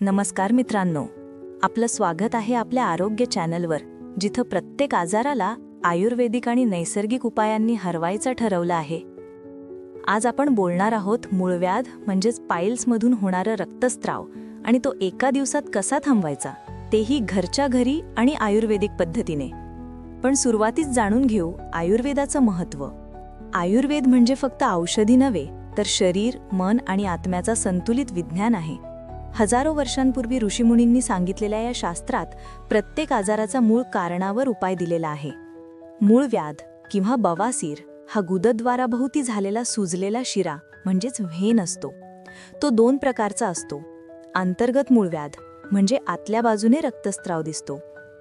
नमस्कार मित्रांनो. आपलं स्वागत आहे आपल्या आरोग्य चॅनलवर जिथं प्रत्येक आजाराला आयुर्वेदिक आणि नैसर्गिक उपायांनी हरवायचं ठरवलं आहे. आज आपण बोलणार आहोत मूळव्याध म्हणजेच पाईल्समधून होणारं रक्तस्त्राव आणि तो एका दिवसात कसा थांबवायचा तेही घरच्या घरी आणि आयुर्वेदिक पद्धतीने. पण सुरुवातीच जाणून घेऊ आयुर्वेदाचं महत्त्व. आयुर्वेद म्हणजे फक्त औषधी नव्हे तर शरीर मन आणि आत्म्याचा संतुलित विज्ञान आहे. हजारो वर्षांपूर्वी ऋषीमुनींनी सांगितलेल्या या शास्त्रात प्रत्येक आजाराचा मूळ कारणावर उपाय दिलेला आहे. मूळ व्याध किंवा बवासीर हा गुदद्वाराभोवती झालेला सुजलेला शिरा म्हणजेच व्हेन असतो. तो दोन प्रकारचा असतो. अंतर्गत मूळव्याध म्हणजे आतल्या बाजूने रक्तस्त्राव दिसतो.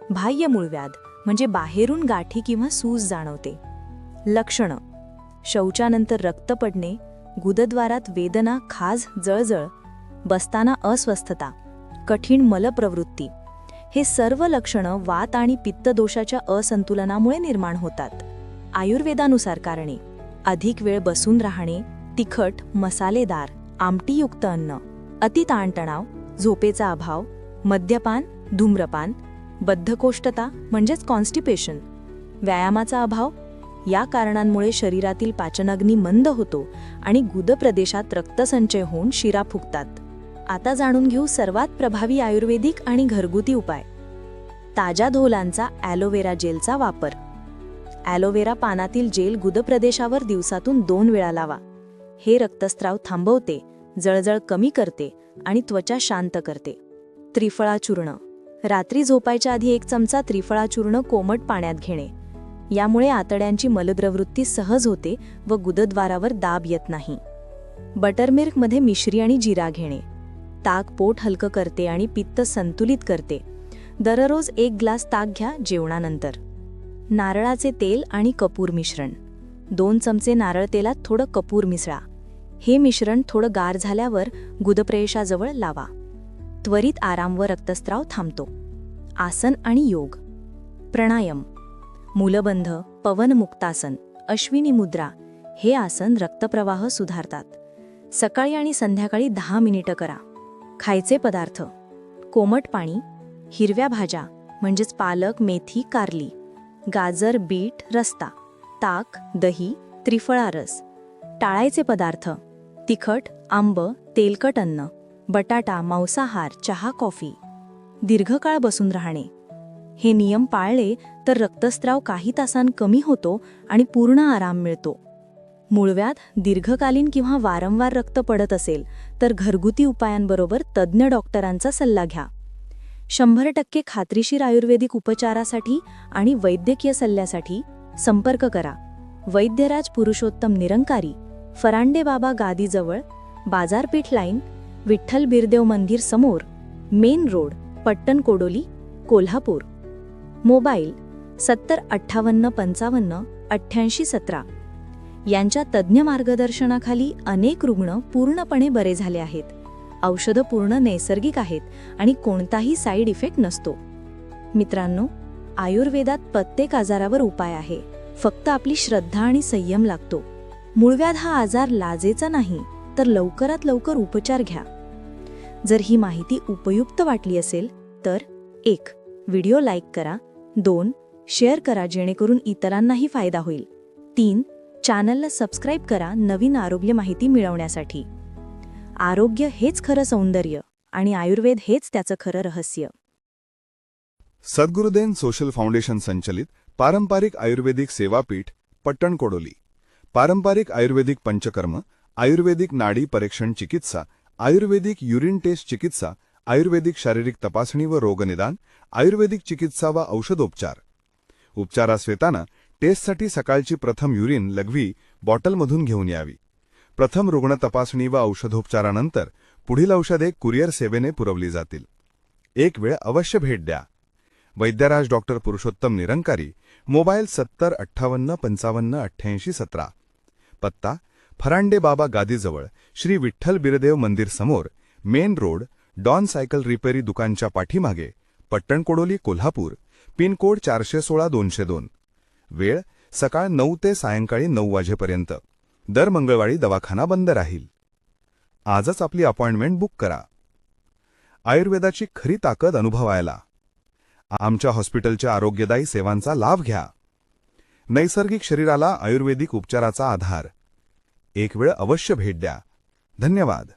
बाह्य मूळव्याध म्हणजे बाहेरून गाठी किंवा सूज जाणवते. लक्षणं. शौचानंतर रक्त पडणे गुदद्वारात वेदना खाज जळजळ बसताना अस्वस्थता कठीण मलप्रवृत्ती हे सर्व लक्षणं वात आणि पित्तदोषाच्या असंतुलनामुळे निर्माण होतात. आयुर्वेदानुसार कारणे अधिक वेळ बसून राहणे तिखट मसालेदार आमटीयुक्त अन्न अति ताणतणाव झोपेचा अभाव मद्यपान धूम्रपान बद्धकोष्ठता म्हणजेच कॉन्स्टिपेशन व्यायामाचा अभाव या कारणांमुळे शरीरातील पाचनग्नी मंद होतो आणि गुद प्रदेशात रक्तसंचय होऊन शिरा फुगतात. आता जाणून घेऊ सर्वात प्रभावी आयुर्वेदिक आणि घरगुती उपाय. ताज्या धोलांचा ॲलोवेरा जेलचा वापर. ॲलोवेरा पानातील जेल गुदप्रदेशावर दिवसातून दोन वेळा लावा. हे रक्तस्त्राव थांबवते जळजळ कमी करते आणि त्वचा शांत करते. त्रिफळा चूर्ण रात्री झोपायच्या आधी एक चमचा त्रिफळा चूर्ण कोमट पाण्यात घेणे. यामुळे आतड्यांची मलद्रवृत्ती सहज होते व गुदद्वारावर दाब येत नाही. बटरमिल्कमध्ये मिश्री आणि जिरा घेणे. ताक पोट हलकं करते आणि पित्त संतुलित करते. दररोज एक ग्लास ताक घ्या जेवणानंतर. नारळाचे तेल आणि कपूर मिश्रण. दोन चमचे नारळ तेलात थोडं कपूर मिसळा. हे मिश्रण थोडं गार झाल्यावर गुदप्रेशाजवळ लावा. त्वरित आराम व रक्तस्त्राव थांबतो. आसन आणि योग. प्राणायाम. मूलबंध पवनमुक्तासन अश्विनी मुद्रा हे आसन रक्तप्रवाह सुधारतात. सकाळी आणि संध्याकाळी दहा मिनिटं करा. खायचे पदार्थ. कोमट पाणी हिरव्या भाज्या म्हणजेच पालक मेथी कारली गाजर बीट रस्ता ताक दही त्रिफळा रस. टाळायचे पदार्थ. तिखट आंब तेलकट अन्न बटाटा मांसाहार चहा कॉफी. दीर्घकाळ बसून राहणे. हे नियम पाळले तर रक्तस्राव काही तासांत कमी होतो आणि पूर्ण आराम मिळतो. मूळव्याध दीर्घकालीन किंवा वारंवार रक्त पडत असेल तर घरगुती उपायांबरोबर तज्ज्ञ डॉक्टरांचा सल्ला घ्या. शंभर टक्के खात्रीशीर आयुर्वेदिक उपचारासाठी आणि वैद्यकीय सल्ल्यासाठी संपर्क करा. वैद्यराज पुरुषोत्तम निरंकारी फरांडे बाबा गादीजवळ बाजारपेठ लाईन विठ्ठल बिरदेव मंदिर समोर main road Pattan Kodoli Kolhapur. Mobile सत्तर अठ्ठावन्न पंचावन्न अठ्ठ्याऐंशी सतरा. यांच्या तज्ज्ञ मार्गदर्शनाखाली अनेक रुग्ण पूर्णपणे बरे झाले आहेत. औषधं पूर्ण नैसर्गिक आहेत आणि कोणताही साईड इफेक्ट नसतो. मित्रांनो आयुर्वेदात प्रत्येक आजारावर उपाय आहे. फक्त आपली श्रद्धा आणि संयम लागतो. मूळव्याध हा आजार लाजेचा नाही तर लवकरात लवकर उपचार घ्या. जर ही माहिती उपयुक्त वाटली असेल तर एक व्हिडिओ लाईक करा. दोन शेअर करा जेणेकरून इतरांनाही फायदा होईल. तीन चॅनलला सबस्क्राईब करा नवीन आरोग्य माहिती मिळवण्यासाठी. आरोग्य हेच खरं सौंदर्य आणि आयुर्वेद हेच त्याचं खरं रहस्य. सद्गुरुदेन सोशल फाउंडेशन संचलित पारंपरिक आयुर्वेदिक सेवापीठ पट्टण कोडोली. पारंपरिक आयुर्वेदिक पंचकर्म आयुर्वेदिक नाडी परीक्षण चिकित्सा आयुर्वेदिक युरिन टेस्ट चिकित्सा आयुर्वेदिक शारीरिक तपासणी व रोगनिदान आयुर्वेदिक चिकित्सा व औषधोपचार. उपचारास येताना टेस्टसाठी सकाळची प्रथम युरिन लघवी बॉटलमधून घेऊन यावी. प्रथम रुग्ण तपासणी व औषधोपचारानंतर पुढील औषधे कुरिअर सेवेने पुरवली जातील. एक वेळ अवश्य भेट द्या. वैद्यराज डॉक्टर पुरुषोत्तम निरंकारी मोबाईल सत्तर अठ्ठावन्न पंचावन्न अठ्ठ्याऐंशी सतरा. पत्ता फरांडे बाबा गादीजवळ श्री विठ्ठल बिरदेव मंदिर समोर मेन रोड डॉन सायकल रिपेरी दुकानच्या पाठीमागे पट्टणकोडोली कोल्हापूर पिनकोड चारशे सोळा दोनशे दोन. वेळ सकाळ नऊ ते सायंकाळी नऊ वाजेपर्यंत. दर मंगळवारी दवाखाना बंद राहील. आजच आपली अपॉइंटमेंट बुक करा. आयुर्वेदाची खरी ताकद अनुभवायला. आमच्या हॉस्पिटलच्या आरोग्यदायी सेवांचा लाभ घ्या. नैसर्गिक शरीराला आयुर्वेदिक उपचाराचा आधार. एक वेळ अवश्य भेट द्या. धन्यवाद.